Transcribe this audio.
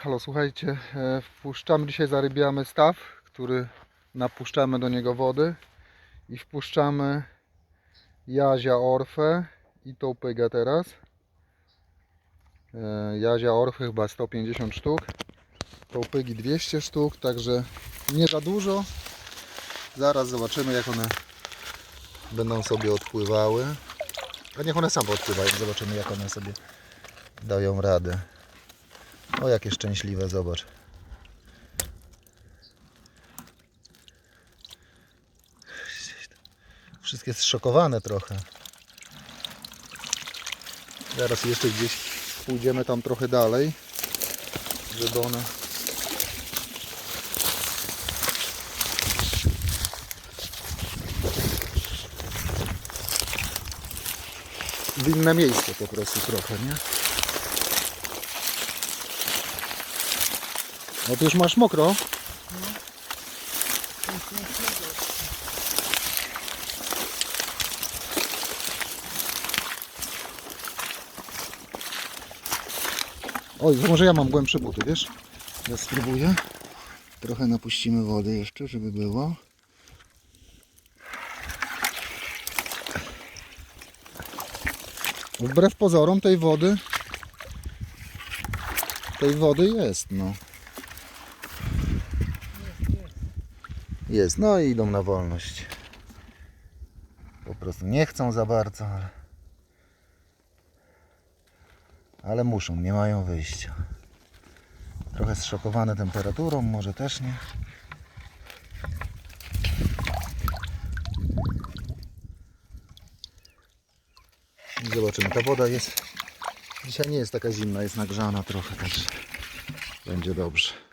Halo, słuchajcie, e, wpuszczamy dzisiaj, zarybiamy staw, który napuszczamy do niego wody i wpuszczamy jazia orfę i tą pygę teraz. E, Jazia orfy chyba 150 sztuk, tą pygi 200 sztuk, także nie za dużo. Zaraz zobaczymy jak one będą sobie odpływały. A niech one same odpływają, zobaczymy jak one sobie dają radę. O, jakie szczęśliwe, zobacz. Wszystkie zszokowane trochę. Zaraz jeszcze gdzieś pójdziemy tam trochę dalej, żeby one... W inne miejsce po prostu trochę, nie? No to już masz mokro. Oj, może ja mam głębsze buty, wiesz? Ja spróbuję. Trochę napuścimy wody jeszcze, żeby było. Wbrew pozorom tej wody tej wody jest, no. Jest, no i idą na wolność. Po prostu nie chcą za bardzo, ale, ale muszą, nie mają wyjścia. Trochę zszokowane temperaturą, może też nie. Zobaczymy, ta woda jest dzisiaj nie jest taka zimna, jest nagrzana trochę, także będzie dobrze.